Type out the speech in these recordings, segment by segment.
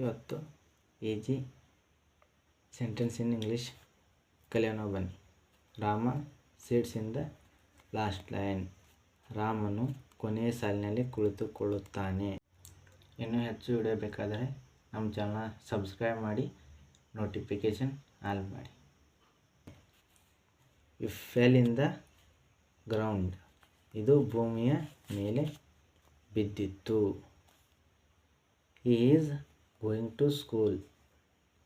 ಇವತ್ತು easy sentence in English ಕಲಿಯೋಣ ಬನ್ನಿ. ರಾಮ ಇಂದ ಲಾಸ್ಟ್ ಲೈನ್ ರಾಮನು ಕೊನೆಯ ಸಾಲಿನಲ್ಲಿ ಕುಳಿತುಕೊಳ್ಳುತ್ತಾನೆ. ಇನ್ನೂ ಹೆಚ್ಚು ವಿಡಿಯೋ ಬೇಕಾದರೆ ನಮ್ಮ ಚಾನಲ್ ಸಬ್ಸ್ಕ್ರೈಬ್ ಮಾಡಿ ನೋಟಿಫಿಕೇಷನ್ ಆಲ್ ಮಾಡಿ. If fell in the ground ಇದು ಭೂಮಿಯ ಮೇಲೆ ಬಿದ್ದಿತ್ತು. ಈಸ್ ಗೋಯಿಂಗ್ ಟು ಸ್ಕೂಲ್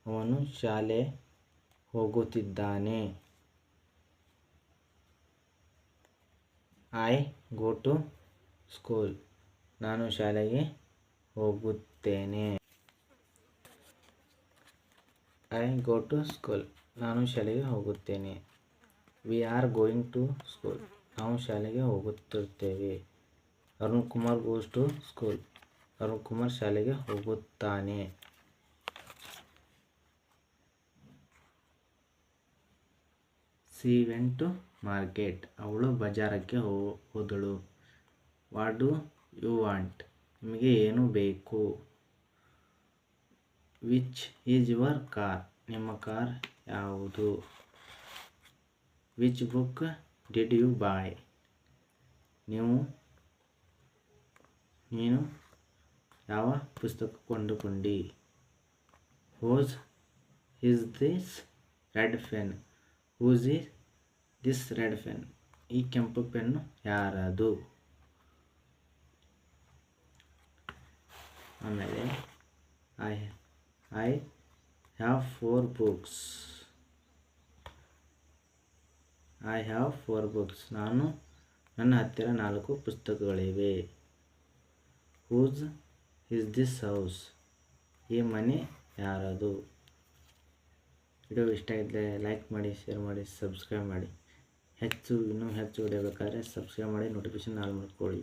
ಅವನು ಶಾಲೆ ಹೋಗುತ್ತಿದ್ದಾನೆ ಐ ಗೋ ಟು ಸ್ಕೂಲ್ ನಾನು ಶಾಲೆಗೆ ಹೋಗುತ್ತೇನೆ ಐ ಗೋ ಟು ಸ್ಕೂಲ್ ನಾನು ಶಾಲೆಗೆ ಹೋಗುತ್ತೇನೆ we are going to school ನಾವು ಶಾಲೆಗೆ ಹೋಗುತ್ತಿರ್ತೇವೆ Arun Kumar goes to school Arun Kumar ಶಾಲೆಗೆ ಹೋಗುತ್ತಾನೆ. She went market. ಅವಳು ಬಜಾರಕ್ಕೆ ಹೋದಳು. What do you want. ನಿಮಗೆ ಏನು ಬೇಕು? Which is your car? ನಿಮ್ಮ ಕಾರ್ ಯಾವುದು? Which book did you buy? ನೀವು, ನೀನು ಯಾವ ಪುಸ್ತಕ ಕೊಂಡುಕೊಂಡಿ? Whose is this red pen whose is this red pen ಈ ಕೆಂಪು ಪೆನ್ನು ಯಾರದು? ಆಮೇಲೆ I I have four books I have four books ನಾನು ನನ್ನ ಹತ್ತಿರ ನಾಲ್ಕು ಪುಸ್ತಕಗಳಿವೆ. ಹೂಸ್ ಇಸ್ ದಿಸ್ ಹೌಸ್ ಈ ಮನೆ ಯಾರದು? ವಿಡಿಯೋ ಇಷ್ಟ ಇದ್ದರೆ ಲೈಕ್ ಮಾಡಿ ಶೇರ್ ಮಾಡಿ ಸಬ್ಸ್ಕ್ರೈಬ್ ಮಾಡಿ. ಹೆಚ್ಚು, ಇನ್ನೂ ಹೆಚ್ಚು ವಿಡಿಯೋ ಬೇಕಾದರೆ ಸಬ್ಸ್ಕ್ರೈಬ್ ಮಾಡಿ ನೋಟಿಫಿಕೇಶನ್ ಆಲ್ ಮಾಡ್ಕೊಳ್ಳಿ.